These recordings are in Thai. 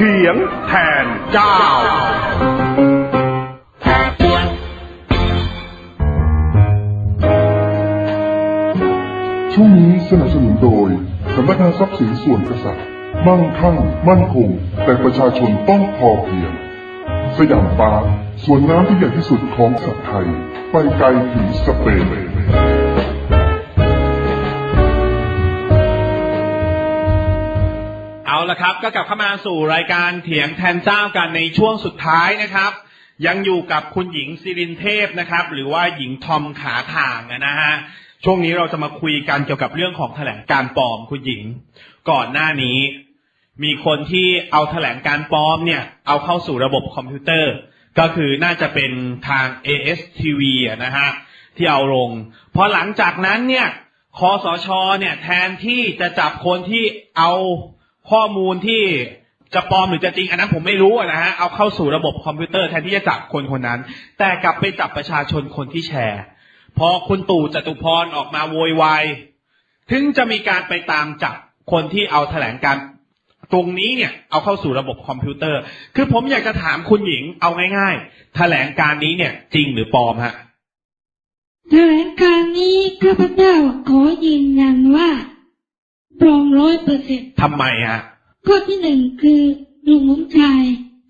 ถียงแทนเจ้า ช่วงนี้สนับสนุนโดยสำนักงานทรัพย์สินส่วนกษัตริย์ มั่งคั่ง มั่นคง แต่ประชาชนต้องพอเพียง สยามปาร์คสวนน้ำที่ใหญ่ที่สุดของสัตว์ไทย ไปไกลถึงสเปน ละครับ ก็กลับเข้ามาสู่รายการเถียงแทนเจ้ากันในช่วงสุดท้ายนะครับ ยังอยู่กับคุณหญิงสิรินเทพนะครับ หรือว่าหญิงทอมขาถ่างนะฮะช่วงนี้เราจะมาคุยกันเกี่ยวกับเรื่องของแถลงการปลอมคุณหญิง ก่อนหน้านี้ มีคนที่เอาแถลงการปลอมเนี่ย เอาเข้าสู่ระบบคอมพิวเตอร์ ก็คือน่าจะเป็นทาง ASTV นะฮะที่เอาลงพอหลังจากนั้นเนี่ยคอสชเนี่ยแทนที่จะจับคนที่เอา ข้อมูลที่จะปลอมหรือจะจริงอันนั้นผมไม่รู้นะฮะเอาเข้าสู่ระบบคอมพิวเตอร์แทนที่จะจับคนคนนั้น แต่กลับไปจับประชาชนคนที่แชร์ พอคุณตู่จตุพรออกมาโวยวายถึงจะมีการไปตามจับคนที่เอาแถลงการตรงนี้เนี่ยเอาเข้าสู่ระบบคอมพิวเตอร์ คือผมอยากจะถามคุณหญิงเอาง่าย ๆ แถลงการนี้เนี่ย จริงหรือปลอมฮะแถลงการนี้ข้าพเจ้าขอยืนยันว่า ปลอมร้อยเปอร์เซ็นต์ทำไมฮะข้อที่หนึ่งคือลุงสมชาย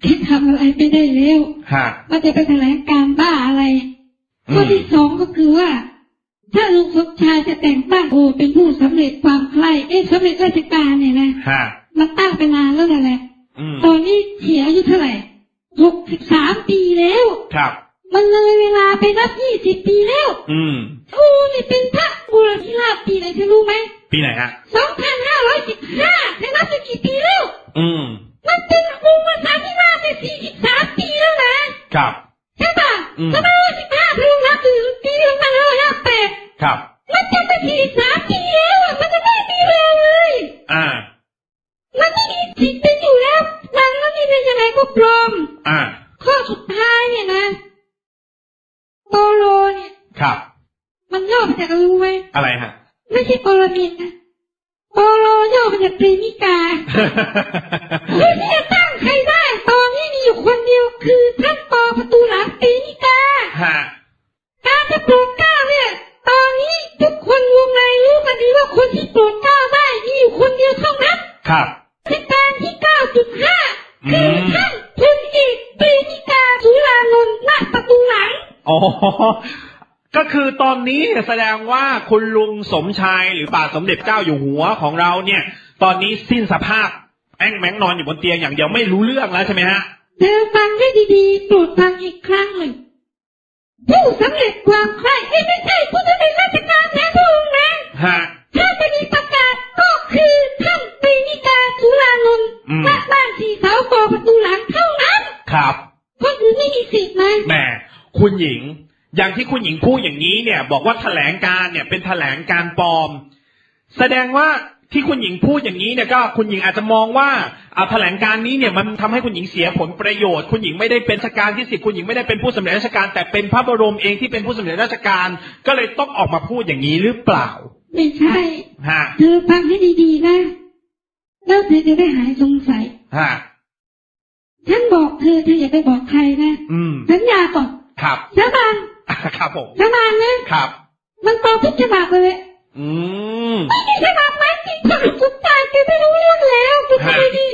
แค่ทำอะไรไม่ได้แล้วฮะว่าจะไปแถลงการบ้าอะไรอืมข้อที่สองก็คือว่า ถ้าลุงสมชายจะแต่งตั้งโอเป็นผู้สำเร็จความใคร่เอ๊ะสำเร็จราชการเนี่ยนะฮะมันตั้งไปนานแล้วนั่นแหละอืมตอนนี้เสียอายุเท่าไหร่หกสิบสามปีแล้วครับมันเลยเวลาไปนับยี่สิบปีแล้ว อืมกูนี่เป็นพระบุรธิราชปีไหนเธอรู้ไหม ปีไหนฮะสองพันห้าร้อยสิบห้าเธอนับได้กี่ปีแล้ว อืม มันเป็นกรุงภาษาธิราชได้สี่สิบสามปีแล้วนะครับใช่ปะอืมสองพันห้าร้อยสิบห้าเธอนับถึงปีสองพันห้าร้อยห้าแปดครับ มันจะไปสี่สิบสามปีแล้วอะมันจะไม่มีแรงเลย อ่า มันไม่มีสิทธิ์เป็นอยู่แล้วดังนั้นนี่เป็นยังไงก็ปลอม อ่า ข้อสุดท้ายเนี่ยนะโปโลเนี่ย ครับ มันย่อมาจากอะไรรู้ไหมอะไรฮะ ไม่ใช่โปโลมินนะโปโลย่อมาจากปรีมิกาไม่ที่จะตั้งใครได้ตอนนี้มีอยู่คนเดียวคือท่านปอประตูหลังปรีมิกาฮะการจะโปรดเกล้าเนี่ย ตอนนี้ทุกคนวงในรู้กันดีว่าคนที่โปรดเกล้าได้มีอยู่คนเดียวเท่านั้นครับเป็นการที่9.5คือมท่านพลเอกปรีมิกาสุรานนท์ณประตูหลังอ๋อ ก็คือตอนนี้เนี่ยแสดงว่าคุณลุงสมชายหรือป่าสมเด็จเจ้าอยู่หัวของเราเนี่ย ตอนนี้สิ้นสภาพแอ้งแม้งนอนอยู่บนเตียงอย่างเดียวไม่รู้เรื่องแล้วใช่ไหมฮะเธอฟังให้ดีๆโปรดฟังอีกครั้งหนึ่งผู้สำเร็จความใคร่เอ้ยไม่ใช่ผู้สำเร็จราชการแทนพระองค์นะฮะถ้าจะมีประกาศก็คือท่านปรีนิกาสุรานนท์อืมณบ้านสีเสาปอประตูหลังเท่านั้น ครับคนอื่นไม่มีสิทธิ์นะแหมคุณหญิง อย่างที่คุณหญิงพูดอย่างนี้เนี่ย บอกว่าแถลงการเนี่ยเป็นแถลงการปลอม แสดงว่าที่คุณหญิงพูดอย่างนี้เนี่ยก็คุณหญิงอาจจะมองว่าเอาแถลงการนี้เนี่ยมันทำให้คุณหญิงเสียผลประโยชน์ คุณหญิงไม่ได้เป็นราชการที่สิบคุณหญิงไม่ได้เป็นผู้สำเร็จราชการ แต่เป็นพระบรมเองที่เป็นผู้สำเร็จราชการ ก็เลยต้องออกมาพูดอย่างนี้หรือเปล่า ไม่ใช่ฮะเธอฟังให้ดีๆนะแล้วเธอจะได้หายสงสัยฮะฉันบอกเธอเธออย่าไปบอกใครนะอืมสัญญาก่อนครับสาบาน ครับผมสาบานนะครับ มันปลอมทุกฉบับเลยอืมไม่มีฉบับไหนที่คนสุดท้ายแกไม่รู้เรื่องแล้วคือฮะไม่ดี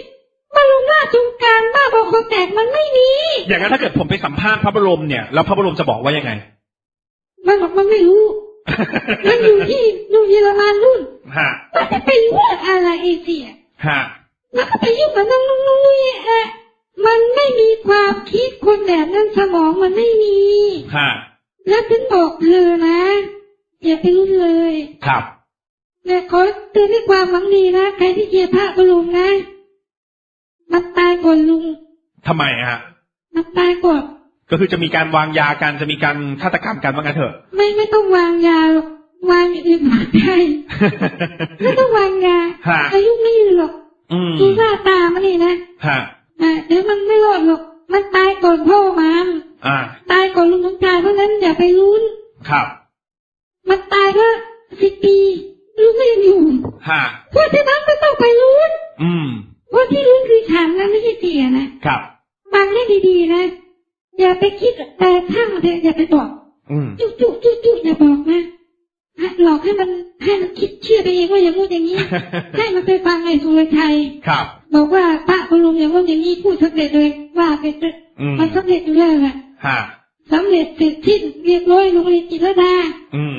มาลงหน้าจงการบ้าบอคอแตกมันไม่มีอย่างนั้นถ้าเกิดผมไปสัมภาษณ์พระบรมเนี่ยแล้วพระบรมจะบอกว่ายังไง มันบอกมันไม่รู้ มันอยู่ที่นู่นเยอรมันนู่นฮะมันจะไปยุ่งอะไรเอเชียฮะมันก็ไปยุ่งกับน้องนุ่งนุ่งนี่เอะมันไม่มีความคิดคนแบบนั้นสมองมันไม่มีฮะ แล้วฉันบอกเธอนะ อย่าไปรู้เลย ครับแต่ขอเตือนด้วยความหวังดีนะ ใครที่เชียร์พระบรมนะ มันตายก่อนลุงทำไมฮะ มันตายก่อน ก็คือจะมีการวางยากันจะมีการฆาตกรรมกันว่างั้นเถอะ ไม่ไม่ต้องวางยาหรอกวางอย่างอื่นมาได้ไม่ต้องวางยาฮะอายุไม่ยืนหรอกอืมดูหน้าตามันนี่นะฮะอะเดี๋ยวมันไม่รอดหรอก มันตายก่อนพ่อมันอ่า ตายก่อนลุงสมชายเพราะฉะนั้นอย่าไปลุ้นครับ มันตายก็สิบปีลุงก็ยังอยู่ฮะเพราะฉะนั้นก็ต้องไปลุ้นอืมเพราะที่ลุ้นคือฉันนะไม่ใช่เสียอะนะครับฟังให้ดีๆนะ อย่าไปคิดแต่ช่างมันเถอะอย่าไปบอกอืมจุ๊จุ๊จุ๊จุ๊อย่าบอกนะให้หลอกให้มันให้มันคิดเชื่อไปเองว่าอย่างงู้นอย่างนี้ ให้มันไปฟังไอ้สุรชัยครับ บอกว่าพระคุณลุงอย่างงู้นอย่างนี้พูดสำเร็จเลยว่าไปเถอะอืมมันสำเร็จอยู่แล้วแหละฮะ สำเร็จเสร็จสิ้นเรียบร้อยโรงเรียนจิตรดาอืม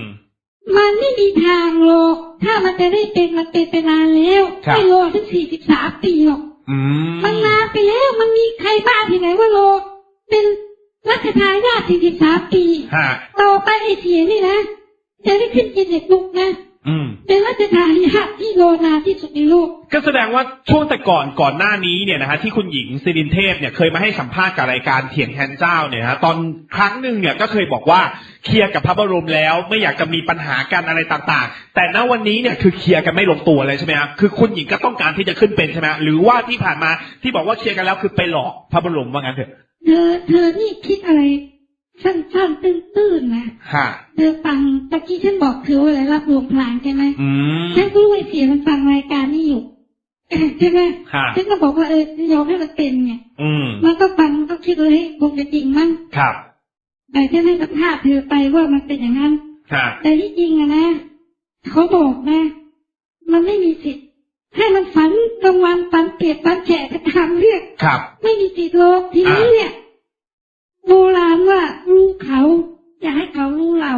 มันไม่มีทางหรอก ถ้ามันจะได้เป็นมันเป็นไปนานแล้วครับไม่รอถึงสี่สิบสามปีหรอกอืมมันนานไปแล้วมันมีใครบ้าที่ไหนว่ารอเป็นรัชทายาทสี่สิบสามปีฮะต่อไปไอ้เสียนี่นะจะได้ขึ้นกินเด็กลุกนะอืม เป็นรัชทายาทที่รอนานที่สุดในโลก ก็แสดงว่าช่วงแต่ก่อนก่อนหน้านี้เนี่ยนะฮะที่คุณหญิงสิรินเทพเนี่ยเคยมาให้สัมภาษณ์กับรายการเถียงแทนเจ้าเนี่ยนะฮะตอนครั้งหนึ่งเนี่ยก็เคยบอกว่าเคลียร์กับพระบรมแล้วไม่อยากจะมีปัญหากันอะไรต่างๆ แต่ณวันนี้เนี่ยคือเคลียร์กันไม่ลงตัวเลยใช่ไหมครับคือคุณหญิงก็ต้องการที่จะขึ้นเป็นใช่ไหมฮะหรือว่าที่ผ่านมาที่บอกว่าเคลียร์กันแล้วคือไปหลอกพระบรมว่างั้นเถอะเธอเธอนี่คิดอะไร สั้นๆตื้นๆนะฮะเธอฟังตะกี้ฉันบอกเธอว่าอะไรรับรวมพลางใช่ไหมอืมฉันก็รู้ไอ้เสียมันฟังรายการนี้อยู่ใช่ไหมฮะฉันก็บอกว่าเออยอมให้มันเป็นไงอืมมันก็ฟังมันก็คิดเลยเฮ้ยคงจะจริงมั้งครับ แต่ฉันให้สัมภาษณ์เธอไปว่ามันเป็นอย่างนั้นฮะแต่ที่จริงอะนะเขาบอกนะ มันไม่มีสิทธิ์ให้มันฝันกลางวันฝันเปียกฝันแฉะไปตามเรื่องครับไม่มีสิทธิ์หรอกทีนี้เนี่ย โบราณว่ารู้เขาอย่าให้เขารู้เรา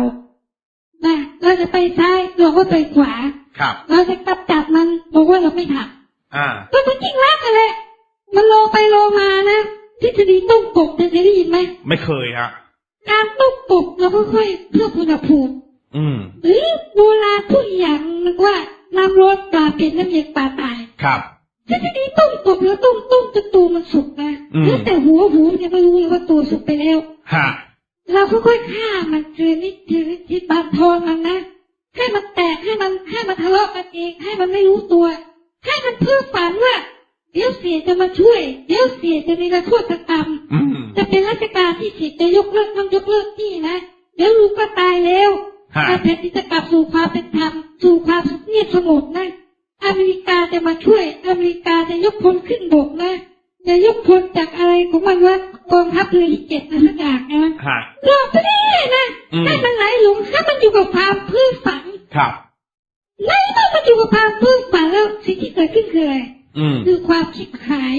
นะเราจะไปซ้ายเราก็ไปขวา ครับ เราจะกลับจับมันบอกว่าเราไม่ทอ่าำก็มันจริงรักกันแหละมันโลไปโลมานะทฤษฎีต้มกบเธอเคยได้ยินไหมไม่เคยฮะการต้มกบเราก็ค่อยเพิ่มอุณหภูมิอืมหรือโบราณพูดอย่างนึงว่าน้ำร้อนปลาเป็นน้ำเย็นปลาตายครับ ทฤษฎีต้มกบแล้วต้มต้มจนตัวมันสุกนะอืมแล้วแต่หัวหูมันยังไม่รู้เลยว่าตัวสุกไปแล้วฮะเราค่อยๆฆ่ามันเจอนิดเจอนิดที่บานทอนมันนะให้มันแตกให้มันให้มันทะเลาะกันเองให้มันไม่รู้ตัว ให้มันเพื่อฝันว่าเดี๋ยวเสียจะมาช่วย เดี๋ยวเสียจะมีระโทษกรรมอืมจะเป็นราชการที่สิจะยกเลิกต้องยกเลิกที่นะเดี๋ยวลูกก็ตายแล้วฮะอาแผ่นดินจะกลับสู่ความเป็นธรรมสู่ความเงียบสงบนะ อเมริกาจะมาช่วย อเมริกาจะยกพลขึ้นบกนะจะยกพลจากอะไรของมันว่ากองทัพเรือที่เจ็ดนะสักอย่างนะฮะรอบไปเรื่อยๆนะอืมให้มันไหลหลงให้มันอยู่กับความพื้นฝันครับในเมื่อมันอยู่กับความพื้นฝันแล้วสิ่งที่เกิดขึ้นคืออะไรอืมคือความชิบหาย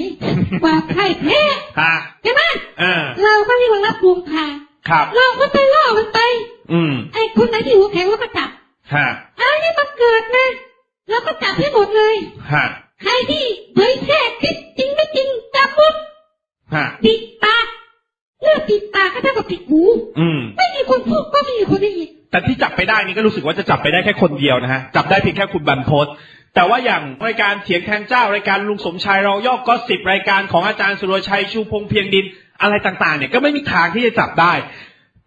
ความพ่ายแพ้ฮะใช่ไหมเออเราก็เรียกว่ารับรวมทางครับเราก็ไปล่อมันไปอืมไอ้คนไหนที่หัวแข็งเราก็จับฮะอะไรที่มันเกิดนะ เราก็จับให้หมดเลยฮะใครที่เผยแพร่คลิปจริงไม่จริงจับหมดฮะปิดปากเลือกปิดปากก็เท่ากับปิดหูอืมไม่มีคนพูดก็ไม่มีคนได้ยินแต่ที่จับไปได้นี่ก็รู้สึกว่าจะจับไปได้แค่คนเดียวนะฮะจับได้เพียงแค่คุณบรรพตแต่ว่าอย่างรายการเถียงแทนเจ้ารายการลุงสมชายเราย่อก็สิบรายการของอาจารย์สุรชัยชูพงษ์เพียงดินอะไรต่างๆ เนี่ยก็ไม่มีทางที่จะจับได้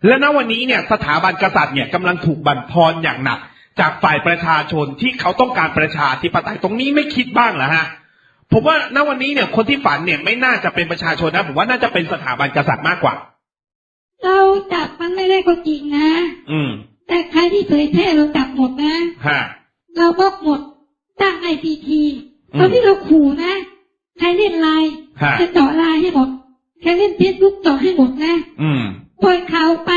และณวันนี้เนี่ยสถาบันกษัตริย์เนี่ยกำลังถูกบั่นทอนอย่างหนัก จากฝ่ายประชาชนที่เขาต้องการประชาธิปไตยตรงนี้ไม่คิดบ้างเหรอฮะผมว่าณวันนี้เนี่ยคนที่ฝันเนี่ยไม่น่าจะเป็นประชาชนนะผมว่าน่าจะเป็นสถาบันกษัตริย์มากกว่า เราจับมันไม่ได้ก็จริงนะ อืม แต่ใครที่เผยแพร่เราจับหมดนะฮะเราบล็อกหมดตั้งไอพีทีอืมตอนที่เราขู่นะใครเล่นไลน์ฮะจะเจาะไลน์ให้หมดใครเล่นเฟซบุ๊กเจาะให้หมดนะ อืมปล่อยข่าวไป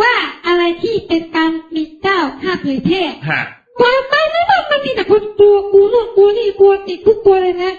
ว่าอะไรที่เป็นการหมินเจ้าถ้าเผยแพร่ฮะปล่อยไปไม่ว่ามันมีแต่คนกลัวกูนู่นกลัวนี่กลัวติดคุกกลัวเลยนะ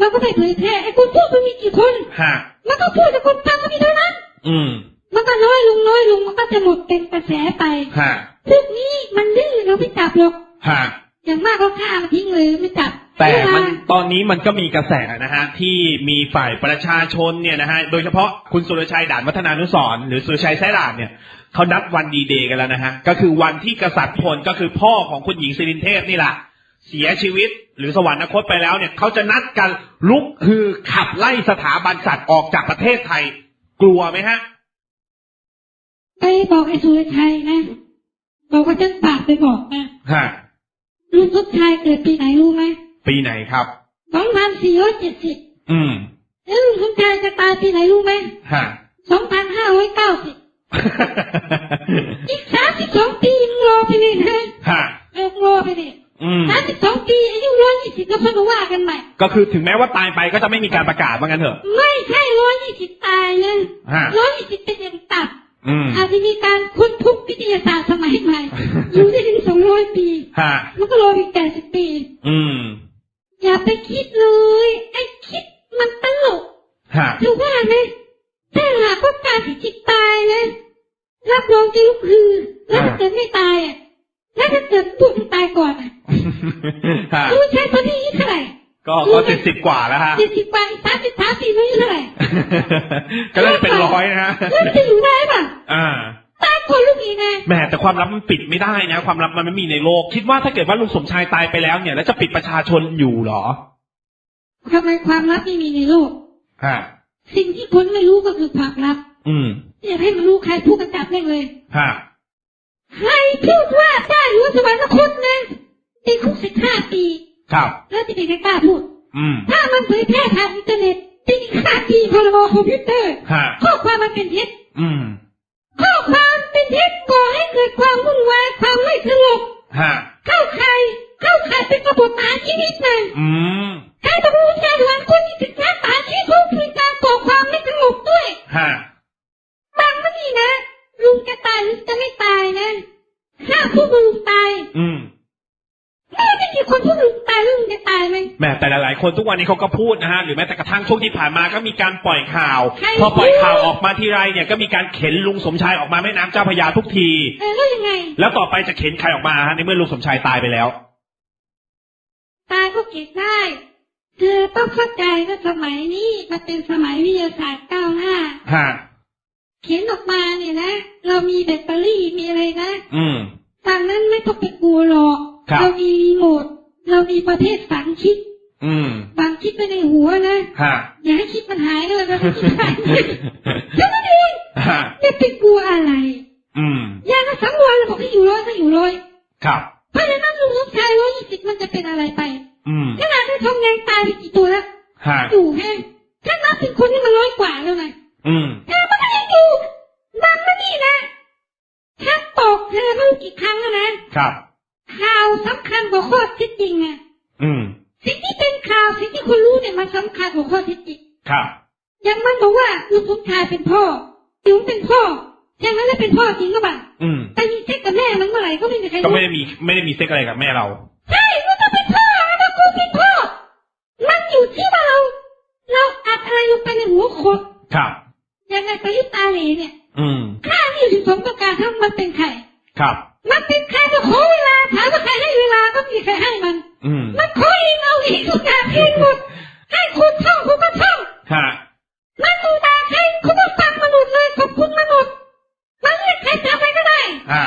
มันก็ไม่เผยแพร่ไอ้คนพูดมันมีกี่คนฮะมันก็พูดแต่คนฟังก็มีเท่านั้น อืม มันก็น้อยลงน้อยลงมันก็จะหมดเป็นกระแสไปฮะพวกนี้มันดื้อเราไม่จับหรอกฮะอย่างมากก็ฆ่ามันทิ้งเลยไม่จับแต่เวลามันตอนนี้มันก็มีกระแสนะฮะที่มีฝ่ายประชาชนเนี่ยนะฮะโดยเฉพาะคุณสุรชัยด่านวัฒนานุสรณ์หรือสุรชัยแซ่ด่านเนี่ย เขานัดวันดีเดย์กันแล้วนะฮะ ก็คือวันที่กษัตริย์พลก็คือพ่อของคุณหญิงสิรินเทพนี่แหละเสียชีวิตหรือสวรรคตไปแล้วเนี่ยเขาจะนัดกันลุกคือขับไล่สถาบันสัตว์ออกจากประเทศไทย กลัวไหมฮะไปบอกไอ้สุรชัยนะบอกว่าฉันฝากไปบอกนะฮะลุงทุกชายเกิดปีไหนรู้ไหมปีไหนครับสองพันสี่ร้อยเจ็ดสิบอืมแล้วลุงทุกชายจะตายปีไหนรู้ไหมฮะสองพันห้าร้อยเก้าสิบ อีกสามสิบสองปีมึงรอไปเลยนะฮะเออรอไปเลยอืมสามสิบสองปีอายุร้อยยี่สิบก็เพิ่งมาว่ากันใหม่ ก็คือถึงแม้ว่าตายไปก็จะไม่มีการประกาศว่างั้นเถอะ ไม่ใช่ร้อยยี่สิบตายเลยฮะร้อยยี่สิบเป็นอย่างต่อืมำอาจจะมีการค้นพบวิทยาศาสตร์สมัยใหม่ อยู่ได้ถึงสองร้อยปีฮะมันก็รออีกแปดสิบปี อืม อย่าไปคิดเลย ไอ้คิดมันตลกฮะถือว่าไหม ถ้าหากว่าการที่จิตตายนะรับรองจะลุกฮือแล้วถ้าเกิดไม่ตายอะแล้วถ้าเกิดพวกมันตายก่อนอะฮะรู้ใช่ตอนนี้อายุเท่าไหร่ก็ก็เจ็ดสิบกว่าแล้วฮะเจ็ดสิบกว่าสามสิบสามปีไม่อายุเท่าไหร่ก็น่าจะเป็นร้อยนะฮะแล้วมันจะอยู่ได้ป่ะอ่าตายก่อนลูกอีกนะแหมแต่ความลับมันปิดไม่ได้นะ ความลับมันไม่มีในโลก คิดว่าถ้าเกิดว่าลุงสมชายตายไปแล้วเนี่ย แล้วจะปิดประชาชนอยู่เหรอทำไมความลับไม่มีในโลกฮะ สิ่งที่คนไม่รู้ก็คือความลับ อืมอย่าให้มันรู้ใครพูดกันจับได้เลยฮะใครพูดว่าได้รู้สวรรคตนะติดคุกสิบห้าปี ครับ แล้วจะเป็นใครกล้าพูด อืม ถ้ามันเผยแพร่ทางอินเทอร์เน็ตติดห้าปีพรบคอมพิวเตอร์ ฮะ ข้อความมันเป็นเท็จอืม ข้อความเป็นเท็จก่อให้เกิดความวุ่นวายความไม่สงบฮะ เข้าใคร เข้าใครเป็นกบฏประหารชีวิตนะอืม ใครต้องรู้จักหลังคนที่ถึงการประหารชีวิตเขาคือกา บด้วยฮะบางมันนี่นะลุงจะตายหรือจะไม่ตายนะถ้าพูดว่าลุงตายอืมไม่ได้กี่คนพูดว่าลุงตายแล้วลุงจะตายไหมแหมแต่หลายๆคนทุกวันนี้เขาก็พูดนะฮะหรือแม้แต่กระทั่งช่วงที่ผ่านมาก็มีการปล่อยข่าวใครพอปล่อยพูดข่าวออกมาทีไรเนี่ยก็มีการเข็นลุงสมชายออกมาแม่น้ำเจ้าพระยาทุกที เออแล้วยังไง แล้วต่อไปจะเข็นใครออกมาฮะในเมื่อลุงสมชายตายไปแล้ว ตายก็เก็บได้ เธอต้องเข้าใจว่าสมัยนี้มันเป็นสมัยวิทยาศาสตร์ก้าวหน้าฮะเขียนออกมาเนี่ยนะ เรามีแบตเตอรี่มีอะไรนะ อืมทางนั้นไม่ต้องไปกลัวหรอกครับเรามีรีโมทเรามีประเภทฝังชิปอืมฝังชิปไปในหัวนะฮะอย่าให้ชิปมันหายเลยนะไม่ชิปหายแค่นั้นเองฮะจะไปกลัวอะไร อืมอย่างละสามวันเราบอกให้อยู่ร้อยก็อยู่ร้อยครับเพราะฉะนั้นลุงลูกชายร้อยยี่สิบมันจะเป็นอะไรไป อืมขนาดที่ทองแดงตายไปกี่ตัวแล้วฮะอยู่แห้งถ้านับเป็นคนที่มันร้อยกว่าแล้วไงอืมเธอมันก็ยังอยู่บางมันนี่นะถ้าตอกเธอไม่รู้กี่ครั้งแล้วนะครับข่าวสำคัญกว่าข้อเท็จจริงอะอืมสิ่งที่เป็นข่าวสิ่งที่คนรู้เนี่ยมันสำคัญกว่าข้อเท็จจริงครับอย่างมันบอกว่าลูกสมชายเป็นพ่อจิ๋วเป็นพ่อใช่ไหมแล้วเป็นพ่อจริงก็บ่าอืมแต่มีเซ็กกับแม่มันเมื่อไหร่ก็ไม่มีใครก็รู้ไม่ได้มีไม่ได้มีเซ็กอะไรกับแม่เรา ใช่มันต้องเป็นพ่อแล้วกูเป็นพ่อ มัน อยู่ที่ว่าเรา เราอัดอะไรลงไปในหัวคนครับ ยังไงประยุทธ์ตาเหลเนี่ย อืมข้านี่อยู่สมประการทั้งมันเป็นใครครับ มันเป็นใครก็ขอเวลาถามว่าใครให้เวลาก็มีใครให้มัน อืมมันขอเองเอาเองทุกอย่างเองหมดให้คุณท่องคุณก็ท่องฮะมันดูด่าใครคุณก็ฟังมนุษย์เลยขอบคุณมนุษย์มันเรียกใครทำอะไรก็ได้อ่า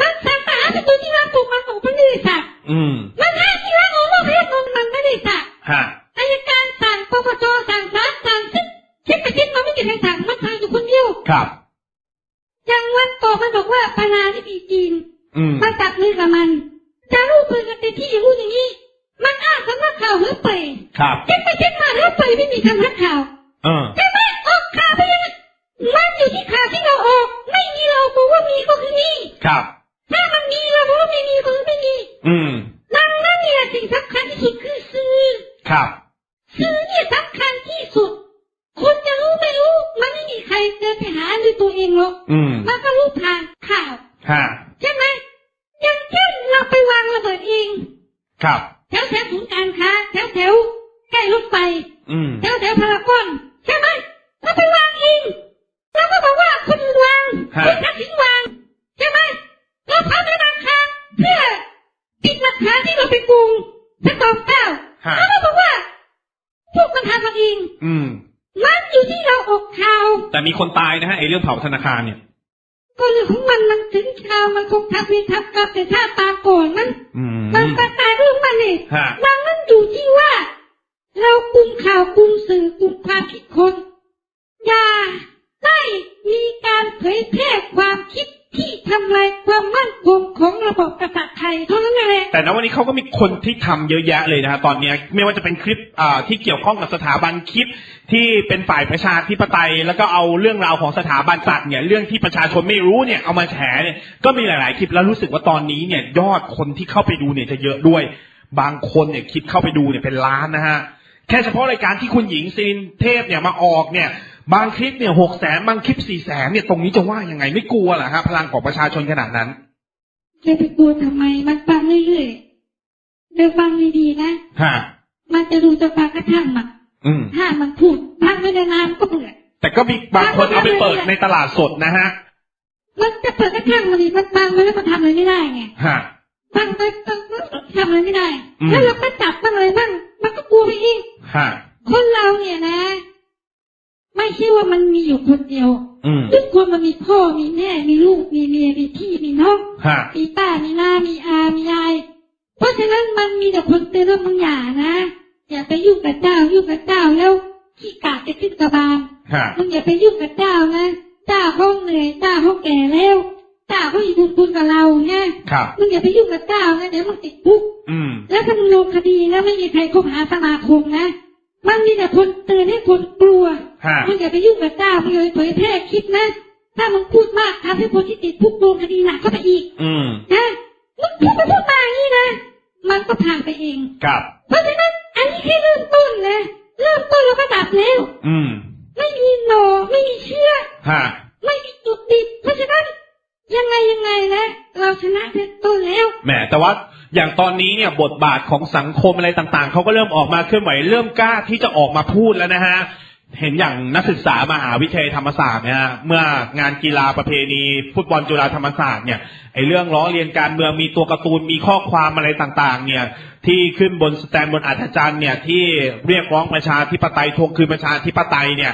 มันสั่งทหารเป็นตัวที่รักถูกมันถูกมันไม่ได้สั่งอืมมันให้ที่รักของโลกให้มันมันไม่ได้สั่งฮะ อายการสั่งปปชสั่งศาลสั่งซึ่งคิดไปคิดมาไม่มีใครสั่งมันสั่งอยู่คนเดียวครับอย่างวันต่อมันบอกว่าปานาที่ปีจีนอืมมันจับมือกับมัน จะรู้ปืนกันเต็มที่อย่างรู้อย่างนี้ มันอ้างสำนักข่าวเฮ้ยไปครับคิดไปคิดมาเฮ้ยไปไม่มีสำนักข่าวเออใช่ไหมออกข่าวไปยังไงมันอยู่ที่ข่าวที่เราออก ไม่มีเราบอกว่ามีก็คือมีครับถ้ามันมีเราบอกว่าไม่มีก็คือไม่มี อืมดังนั้นเนี่ยสิ่งสำคัญที่สุดคือสื่อ ครับ สื่อเนี่ยสำคัญที่สุดคนจะรู้ไม่รู้ มันไม่มีใครเดินไปหาด้วยตัวเองหรอกอืมมันก็รู้ผ่านข่าวฮะใช่ไหมอย่างเช่นเราไปวางระเบิดเอง ครับ แถวแถวศูนย์การค้าแถวแถวใกล้รถไฟ อืม แถวแถวพารากอนใช่ไหมเราไปวางเองเราก็บอกว่าคนอื่นวาง ฮะ คนทักษิณวางใช่ไหมเราทำธนาคารเพื่อปิดหลักฐานที่เราไปโกงสตองเก้า ฮะ เราก็บอกว่า พวกมันทำกันเอง อืม มันอยู่ที่เราออกข่าว แต่ มีคนตายนะฮะไอ้เรื่องเผาธนาคารเนี่ย ก็เรื่องของมันมันถึงข่าวมันคงทำเพียงทำกรรมแต่ถ้าตามก่อนมันอืมมันก็ตายเรื่องมันเองฮะดังนั้นอยู่ที่ว่า เรากุมข่าวกุมสื่อกุมความคิดคน เท่านั้นแหละแต่ณวันนี้เขาก็มีคนที่ทำเยอะแยะเลยนะฮะตอนเนี้ยไม่ว่าจะเป็นคลิปที่เกี่ยวข้องกับสถาบันคลิปที่เป็นฝ่ายประชาธิปไตย แล้วก็เอาเรื่องราวของสถาบันสัตว์เนี่ยเรื่องที่ประชาชนไม่รู้เนี่ยเอามาแฉเนี่ยก็มีหลาย ๆ คลิปแล้วรู้สึกว่าตอนนี้เนี่ยยอดคนที่เข้าไปดูเนี่ยจะเยอะด้วย บางคนเนี่ยคลิปเข้าไปดูเนี่ยเป็นล้านนะฮะแค่เฉพาะรายการที่คุณหญิงซีนเทพเนี่ยมาออกเนี่ยบางคลิปเนี่ยหกแสนบางคลิปสี่แสนเนี่ยตรงนี้จะว่ายังไงไม่กลัวเหรอฮะพลังของประชาชนขนาดนั้น จะไปกลัวทำไม มันฟังเรื่อยๆเดี๋ยวฟังดีๆนะฮะมันจะดูจะฟังกระทั่งมันอืมถ้ามันพูดฟังไม่ได้นานก็เบื่อแต่ก็มีบางคนเอาไปเปิดในตลาดสดนะฮะ มันจะเปิดกระทั่งมันดีมันฟังไปแล้วมันทำอะไรไม่ได้ไงฮะฟังไปฟังไปทำอะไรไม่ได้อืมแล้วเราก็จับมันอะไรบ้างมันก็กลัวไปเองฮะคนเราเนี่ยนะ ไม่ใช่ว่ามันมีอยู่คนเดียวอืม ทุกคนมันมีพ่อมีแม่มีลูกมีเมียมีพี่มีน้องฮะมีป้ามีน้ามีอามียายเพราะฉะนั้นมันมีแต่คนเตือนว่ามึงอย่านะอย่าไปยุ่งกับเจ้ายุ่งกับเจ้าแล้วขี้กาดจะขึ้นกระบาลฮะมึงอย่าไปยุ่งกับเจ้านะเจ้าเขาเหนื่อยเจ้าเขาแก่แล้วเจ้าเขามีบุญคุณกับเราเนี่ยครับมึงอย่าไปยุ่งกับเจ้านะเดี๋ยวมึงติดคุกอืมแล้วถ้ามึงลงคดีแล้วไม่มีใครคบหาสมาคมนะ มันมีแต่คนเตือนให้คนกลัวฮะมึงอย่าไปยุ่งกับเจ้ามึงอย่าไปเผยแพร่คลิปนะ ถ้ามึงพูดมากทำให้คนที่ติดคุกโดนคดีหนักเข้าไปอีกอืมนะมึงพูดไปพูดมาอย่างนี้นะ มันก็ผ่านไปเองครับ เพราะฉะนั้นอันนี้แค่เริ่มต้นนะเริ่มต้นเราก็ดับแล้ว อืม ไม่มีหนอไม่มีเชื่อฮะไม่มีจุดติดเพราะฉะนั้นยังไงยังไงนะ เราชนะเริ่มต้นแล้วแหมแต่ว่า อย่างตอนนี้เนี่ยบทบาทของสังคมอะไรต่างๆ เขาก็เริ่มออกมาเคลื่อนไหวเริ่มกล้าที่จะออกมาพูดแล้วนะฮะเห็นอย่างนักศึกษามหาวิทยาลัยธรรมศาสตร์เนี่ยเมื่องานกีฬาประเพณี ฟุตบอลจุฬาธรรมศาสตร์เนี่ยไอเรื่องล้อเลียนการเมืองมีตัวการ์ตูนมีข้อความอะไรต่างๆ เนี่ย ที่ขึ้นบนสแตนบนอัฐจันทร์เนี่ยที่เรียกร้องประชาธิปไตยทวงคืนประชาธิปไตยเนี่ย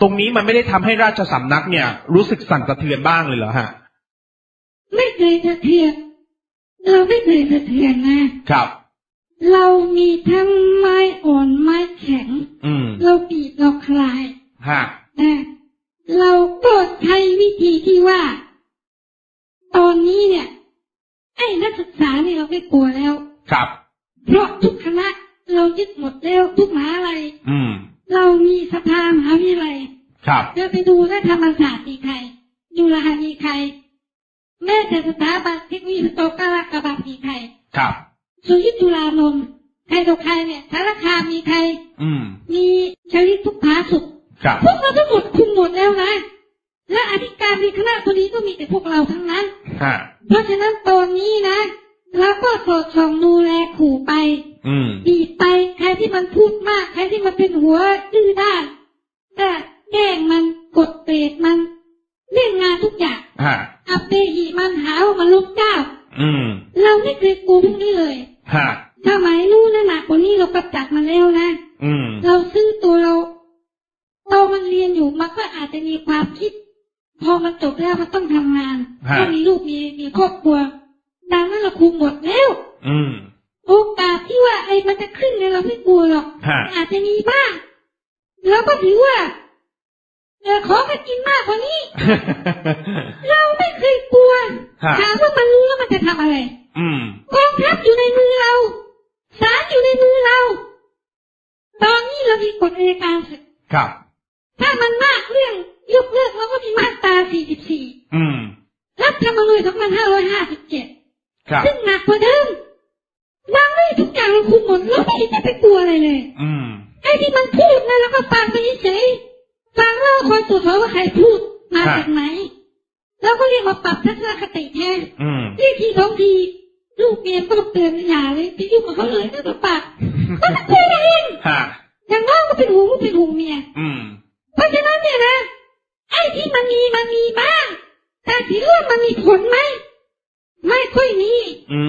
ตรงนี้มันไม่ได้ทำให้ราชสำนักเนี่ย รู้สึกสั่นสะเทือนบ้างเลยเหรอฮะ ไม่เคยสะเทือน เราไม่เคยสะเทือนนะครับ เรามีทั้งไม้อ่อนไม้แข็ง อืม เราบีบเราคลายฮะนะเราก็ใช้วิธีที่ว่า ตอนนี้เนี่ย ไอ้นักศึกษาเนี่ยเราไม่กลัวแล้ว ครับ เพราะทุกคณะเรายึดหมดแล้วทุกมหาลัยอืม เรามีสภามหาวิทยาลัยครับ เดินไปดูนะธรรมศาสตร์มีใครจุฬามีใคร แม้แต่สถาบันเทคโนโลยีสโตกาลกระบังมีใครครับสุริจุฬานนท์ใครต่อใครเนี่ยสารคามมีใคร อืม มีชลิตทุกผาสุขครับ พวกเราทั้งหมดคุมหมดแล้วนะ และอธิการในคณะตัวนี้ก็มีแต่พวกเราทั้งนั้น ฮะ เพราะฉะนั้นตอนนี้นะเราก็สอดส่องดูแลขู่ไป อืม บีบไปใครที่มันพูดมาก ใครที่มันเป็นหัวดื้อด้านก็แกล้งมันกดเปรตมัน เล่นงานทุกอย่างฮะอัปเปหีมันหาว่ามันลุกเจ้า อืม เราไม่เคยกลัวพวกนี้เลยฮะสมัยนู้นนะหนักกว่านี้เรากำจัดมาแล้วนะอืม เราซื้อตัวเราตอนมันเรียนอยู่มันก็อาจจะมีความคิด พอมันจบแล้วมันต้องทำงานฮะก็มีลูกมีมีครอบครัวดังนั้นเราคุมหมดแล้ว อืมโอกาสที่ว่าไอ้มันจะขึ้นเนี่ยเราไม่กลัวหรอกฮะอาจจะมีบ้างเราก็ถือว่า เออขอไปกินมากกว่านี้ เราไม่เคยกลัวฮะถามว่ามันรู้แล้วมันจะทำอะไรอืมกองทัพอยู่ในมือเราศาลอยู่ในมือเรา ตอนนี้เรามีกฎอัยการศึกครับ ถ้ามันมากเรื่องยกเลิกเราก็มีมาตรา 44อืมรัฐธรรมนูญ2557ครับซึ่งหนักกว่าเดิมวางไว้ทุกอย่างเราคุมหมดเราไม่เห็นจะไปกลัวอะไรเลยอืมไอ้ที่มันพูดนะเราก็ฟังไปเฉยๆ ฟังแล้วคอยตรวจสอบว่าใครพูดมาฮะจากไหน แล้วก็เรียกมาปรับทัศนคติแทนอืมเรียกทีสองทีลูกเมียก็เตือนอย่าเลยไปยุ่งกับเขาเลยนะตัวปากมันจะคุยกันเองฮะอย่างน้อยก็เป็นห่วงลูกเป็นห่วงเมียอืมเพราะฉะนั้นเนี่ยนะไอ้ที่มันมีมันมีบ้างแต่ที่เรื่องมันมีผลไหมไม่ค่อยมีอื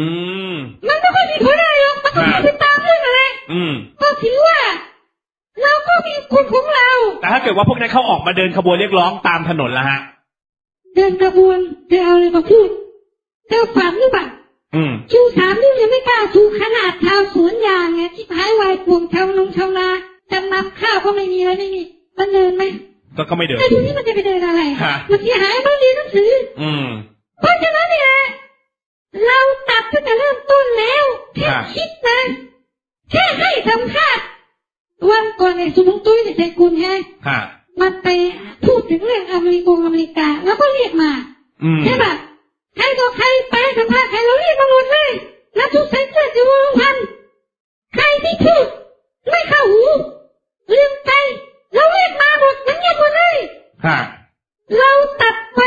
มมันไม่ค่อยมีผลอะไรหรอกมันก็ไม่ไปตามเรื่องอะไรอืมก็ถือว่า เราก็มีคนของเรา แต่ถ้าเกิดว่าพวกนั้นเขาออกมาเดินขบวนเรียกร้องตามถนนละฮะ เดินกระบวนเธอเอาอะไรมาพูดเธอฝันหรือเปล่าอืมชูสามนิ้วยังไม่กล้าชูขนาดชาวสวนยางไงที่พายวายปวงชาวนงชาวนาจำนำข้าวก็ไม่มีอะไรไม่มีมันเดินไหมก็ก็ไม่เดินไอ้พวกนี้มันจะไปเดินอะไรฮะมันเสียหายมันเรียนหนังสือ อืมเพราะฉะนั้นเนี่ยเราตัดตั้งแต่เริ่มต้นแล้วแค่ครับคิดนะแค่ให้สัมภาษณ์ วันก่อนไอ้สุนทรตุ้ยในใจกุลใช่ไหมฮะมันไปพูดถึงเรื่องอเมริกงอเมริกา แล้วก็เรียกมาอืมใช่ปะใครก็ใครไปสัมภาษณ์ใครเราเรียกมาหมดเลยแล้วทุกสายเกิดจะวงพันใครที่พูดไม่เข้าหูเรื่องไปเราเรียกมาหมดมันเงียบหมดเลยฮะเราตัดไป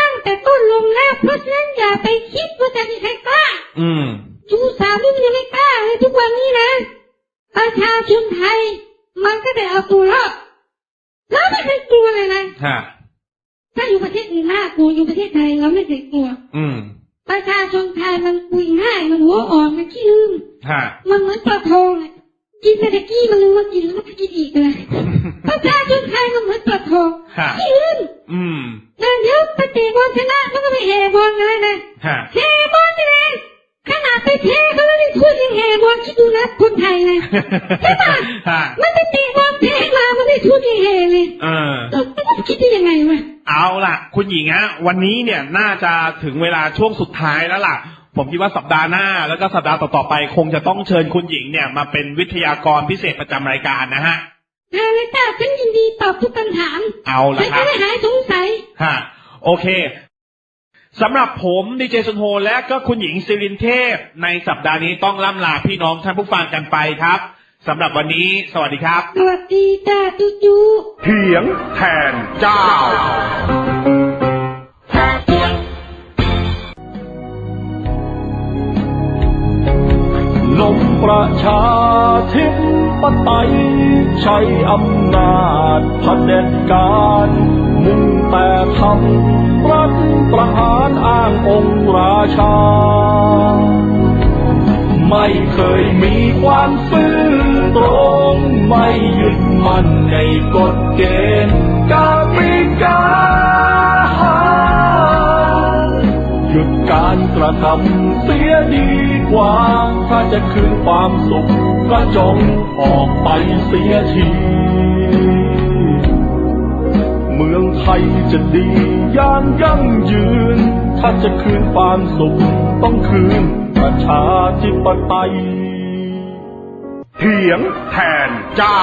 ตั้งแต่ต้นลงแล้วเพราะฉะนั้นอย่าไปคิดว่าจะมีใครกล้าอืมชูสามนี่มันยังไม่กล้าเลยทุกวันนี้นะ ประชาชนไทย มันก็ได้เอาตัวรอดเราไม่เคยกลัวเลยนะฮะถ้าอยู่ประเทศอื่นน่ากลัวอยู่ประเทศไทยเราไม่เคยกลัว อืมประชาชนไทยมันคุยง่ายมันหัวอ่อนมันขี้ลืมฮะมันเหมือนปลาทองอะกินไปตะกี้มันลืมว่ากินแล้วมันก็กินอีกเลยประชาชนไทยมันเหมือนปลาทองฮะขี้ลืมอืมแต่เดี๋ยวไปเตะบอลชนะมันก็ไปแห่บอลกันเลยนะฮะแห่บอลนี่นะ ขนาดไปแพ้เขาแล้วยังพูดยังแห่บอลคิดดูนะคนไทยนะใช่ปะฮะมันไปเตะบอลแพ้มามันไม่พูดยังแห่เลยเออเราไม่คิดได้ยังไงวะเอาล่ะ คุณหญิงฮะวันนี้เนี่ยน่าจะถึงเวลาช่วงสุดท้ายแล้วล่ะผมคิดว่าสัปดาห์หน้าแล้วก็สัปดาห์ต่อๆไป คงจะต้องเชิญคุณหญิงเนี่ยมาเป็นวิทยากรพิเศษประจำรายการนะฮะนายเลยจ้าฉันยินดีตอบทุกคำถาม เอาฉัละนครัจะบได้หายสงสัยฮะโอเค สำหรับผมดีเจสุนโฮและก็คุณหญิงสิรินเทพ ในสัปดาห์นี้ต้องล่ำลาพี่น้องท่านผู้ฟังกันไปครับสำหรับวันนี้ สวัสดีครับ สวัสดีจ้าจุจูเถียงแทนเจ้า ลมประชาธิปไตยใช้อำนาจเผด็จการ มุ่งแต่ทำรัฐประหารอ้างองค์ราชา ไม่เคยมีความซื่อตรง ไม่ยึดมั่นในกฎเกณฑ์กติกาหยุดการกระทำเสียดีกว่า ถ้าจะคืนความสุขก็จงออกไปเสียที เมืองไทยจะดีอย่างยั่งยืน ถ้าจะคืนความสุขต้องคืนประชาธิปไตยเถียงแทนเจ้า